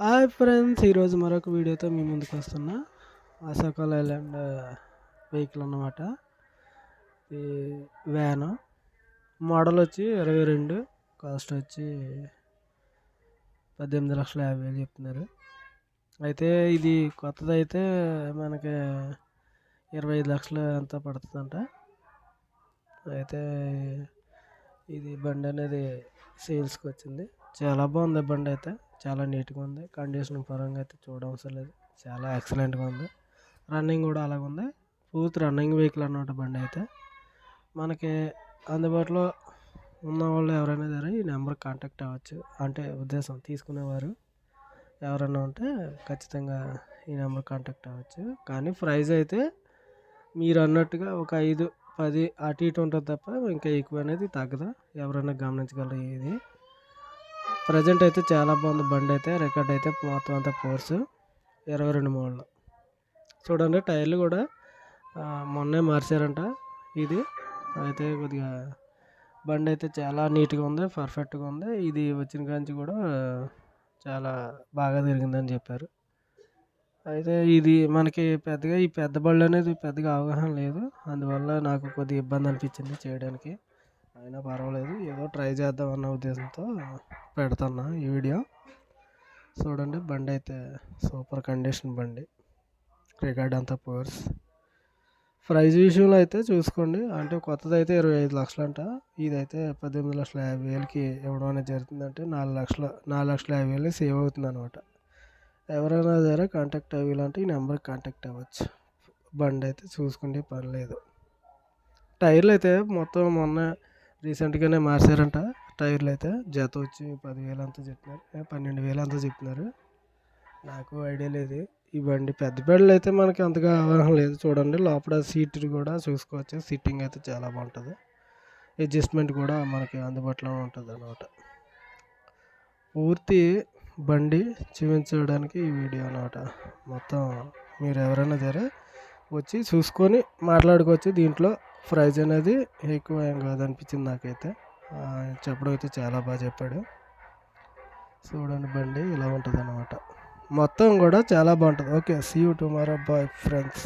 Hi friends ఈరోజు మరొక వీడియోతో మీ ముందుకు వస్తున్నా. అశోక ఐలాండ్ వెహికల్ అన్నమాట. ఈ వ్యాన్ మోడల్ వచ్చి ఇరవై రెండు కాస్ట్ వచ్చి పద్దెనిమిది లక్షల యాభై వేలు చెప్తున్నారు. అయితే ఇది కొత్తది అయితే మనకి ఇరవై ఐదు లక్షలు ఎంత పడుతుందంట. అయితే ఇది బండి అనేది సేల్స్కి వచ్చింది. చాలా బాగుంది బండి అయితే. చాలా నీట్గా ఉంది. కండిషన్ పరంగా అయితే చూడవసరం లేదు. చాలా ఎక్సలెంట్గా ఉంది. రన్నింగ్ కూడా అలాగ ఉంది. పూర్తి రన్నింగ్ వెహికల్ అన్నమాట బండి అయితే. మనకి అందుబాటులో ఉన్న వాళ్ళు ఎవరైనా సరే ఈ నెంబర్ కాంటాక్ట్ అవ్వచ్చు. అంటే ఉద్దేశం తీసుకునేవారు. ఎవరైనా ఉంటే ఖచ్చితంగా ఈ నెంబర్ కాంటాక్ట్ అవ్వచ్చు. కానీ ప్రైస్ అయితే మీరు అన్నట్టుగా ఒక ఐదు పది అటు ఇటు ఉంటుంది తప్ప ఇంకా ఎక్కువ అనేది తగ్గదు. ఎవరైనా గమనించగలరు ఇది. ప్రజెంట్ అయితే చాలా బాగుంది. బండి అయితే రికార్డ్ అయితే మొత్తం అంతా ఫోర్స్. ఇరవై రెండు మోడల్. చూడండి టైర్లు కూడా మొన్నే మార్చారంట. ఇది అయితే కొద్దిగా బండి అయితే చాలా నీట్గా ఉంది పర్ఫెక్ట్గా ఉంది. ఇది వచ్చిన కాంచి కూడా చాలా బాగా తిరిగిందని చెప్పారు. అయితే ఇది మనకి పెద్దగా ఈ పెద్ద బళ్ళు అనేది పెద్దగా అవగాహన లేదు. అందువల్ల నాకు కొద్దిగా ఇబ్బంది అనిపించింది చేయడానికి. అయినా పర్వాలేదు. ఏదో ట్రై చేద్దాం అన్న ఉద్దేశంతో పెడతాను ఈ వీడియో. చూడండి బండి అయితే సూపర్ కండిషన్ బండి. రికార్డ్ అంతా పోర్స్ ప్రైజ్ విషయంలో అయితే చూసుకోండి. అంటే కొత్తది అయితే ఇరవై ఐదు లక్షలు అంట ఇదైతే పద్దెనిమిది లక్షల యాభై వేలకి ఇవ్వడం అనేది జరుగుతుందంటే నాలుగు లక్షల నాలుగు లక్షల యాభై వేలు సేవ్ అవుతుంది అనమాట ఎవరైనా సరే కాంటాక్ట్ అవ్వాలంటే ఈ నెంబర్కి కాంటాక్ట్ అవ్వచ్చు. బండి అయితే చూసుకుంటే పని లేదు. టైర్లు అయితే మొత్తం మొన్న రీసెంట్గానే మార్చారంట టైర్లు అయితే. జత వచ్చి పదివేలు అంతా చెప్పినారు. పన్నెండు వేలు అంతా చెప్పినారు. నాకు ఐడియా లేదు. ఈ బండి పెద్ద బండ్లు అయితే మనకి అంతగా అవగాహన లేదు. చూడండి లోపల సీట్ కూడా చూసుకోవచ్చు. సిట్టింగ్ అయితే చాలా బాగుంటుంది. అడ్జస్ట్మెంట్ కూడా మనకి అందుబాటులో ఉంటుంది అనమాట పూర్తి బండి చూపించడానికి ఈ వీడియో అనమాట మొత్తం మీరు ఎవరైనా సరే వచ్చి చూసుకొని మాట్లాడుకోవచ్చు. దీంట్లో ప్రైజ్ అనేది ఎక్కువ ఏం కాదనిపించింది నాకైతే. చెప్పడం అయితే చాలా బాగా చెప్పాడు. చూడండి బండి ఇలా ఉంటుంది అనమాట మొత్తం కూడా చాలా బాగుంటుంది. Okay see you tomorrow bye friends